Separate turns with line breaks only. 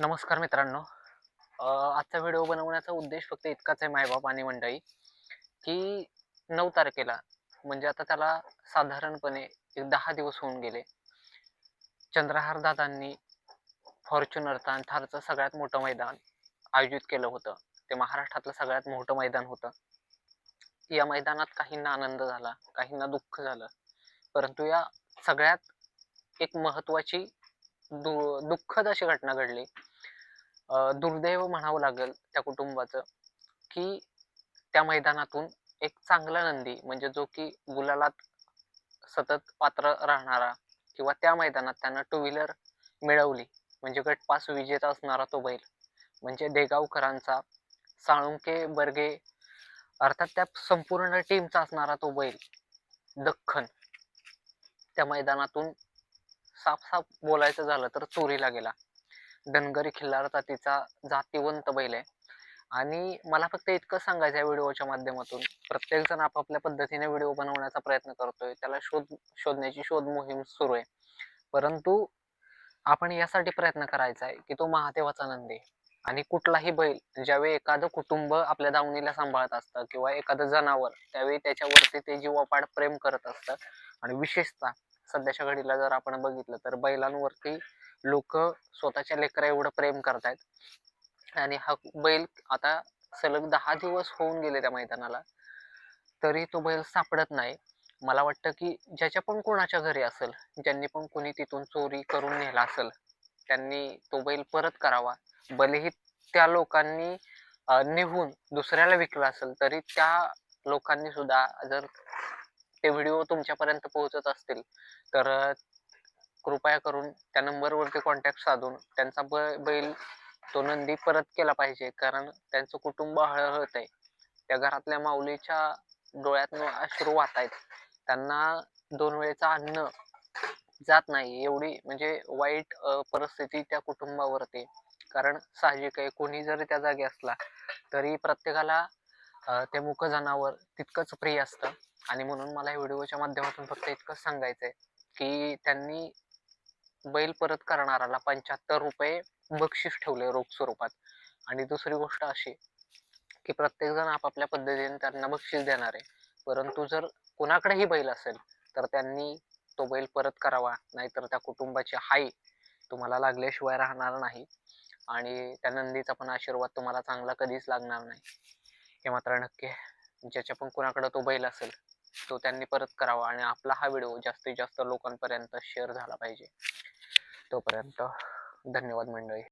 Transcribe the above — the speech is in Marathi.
नमस्कार मित्रांनो. आजचा व्हिडिओ बनवण्याचा उद्देश फक्त इतकाच आहे मायबाप आणि मंडळी की नऊ तारखेला म्हणजे आता त्याला साधारणपणे एक दहा दिवस होऊन गेले. चंद्रहार दादांनी फॉर्च्युनरचं आणि थारचं सगळ्यात मोठं मैदान आयोजित केलं होतं. ते महाराष्ट्रातलं सगळ्यात मोठं मैदान होतं. या मैदानात काहींना आनंद झाला काहींना दुःख झालं. परंतु या सगळ्यात एक महत्त्वाची दु दुःखद अशी घटना घडली दुर्दैव म्हणावं लागेल त्या कुटुंबाचं की त्या मैदानातून एक चांगला नंदी म्हणजे जो की गुलालात सतत पात्र राहणारा किंवा त्या मैदानात त्यानं टू व्हीलर मिळवली म्हणजे गटपास विजेता असणारा तो बैल म्हणजे देगावकरांचा साळुंके बर्गे अर्थात त्या संपूर्ण टीमचा असणारा तो बैल दख्खन. त्या मैदानातून साफ साफ बोलायचं झालं तर चोरीला गेला. धनगरी खिल्लार जातीचा जातीवंत बैल आहे. आणि मला फक्त इतकं सांगायचं आहे व्हिडिओच्या माध्यमातून. प्रत्येक जण आपापल्या पद्धतीने व्हिडिओ बनवण्याचा प्रयत्न करतोय. त्याला शोध शोधण्याची शोध मोहीम सुरू आहे. परंतु आपण यासाठी प्रयत्न करायचा आहे की तो महादेवाचा नंदी आहे. आणि कुठलाही बैल ज्यावेळी एखादं कुटुंब आपल्या दावणीला सांभाळत असतं किंवा एखादं जनावर त्यावेळी त्याच्यावरती ते जीवापाड प्रेम करत असतं. आणि विशेषतः सध्याच्या घडीला जर आपण बघितलं तर बैलांवरती लोक स्वतःच्या लेकरा एवढं प्रेम करतायत. आणि हा बैल आता सलग दहा दिवस होऊन गेले त्या मैदानाला. तरी तो बैल सापडत नाही. मला वाटतं की ज्याच्या पण कोणाच्या घरी असेल ज्यांनी पण कोणी तिथून चोरी करून नेला असेल त्यांनी तो बैल परत करावा. भलेही त्या लोकांनी निघून दुसऱ्याला विकला असेल तरी त्या लोकांनी सुद्धा जर ते व्हिडिओ तुमच्यापर्यंत पोहोचत असतील तर कृपया करून त्या नंबरवरती कॉन्टॅक्ट साधून त्यांचा ब बैल तो नंदी परत केला पाहिजे. कारण त्यांचं कुटुंब हळहळत आहे. त्या घरातल्या माऊलीच्या डोळ्यातून अश्रू वाहत आहेत. त्यांना दोन वेळेचं अन्न जात नाही. एवढी म्हणजे वाईट परिस्थिती त्या कुटुंबावरती कारण साहजिक आहे कोणी जरी त्या जागी असला तरी प्रत्येकाला ते मुक जनावर तितकंच प्रिय असतं. आणि म्हणून मला व्हिडिओच्या माध्यमातून फक्त इतकंच सांगायचंय की त्यांनी बैल परत करणाराला पंच्याहत्तर रुपये बक्षीस ठेवले रोख स्वरूपात. आणि दुसरी गोष्ट अशी की प्रत्येक जण आपापल्या पद्धतीने त्यांना बक्षीस देणार आहे. परंतु जर कोणाकडेही बैल असेल तर त्यांनी तो बैल परत करावा नाहीतर त्या कुटुंबाची हाई तुम्हाला लागल्याशिवाय राहणार नाही. आणि त्या नंदीचा पण आशीर्वाद तुम्हाला चांगला कधीच लागणार नाही. हे मात्र नक्की आहे. ज्याच्या पण कुणाकडे तो बैल असेल तो त्यांनी परत करावा आणि आपला हा व्हिडिओ जास्तीत जास्त लोकांपर्यंत शेअर झाला पाहिजे. तोपर्यंत धन्यवाद मंडळी.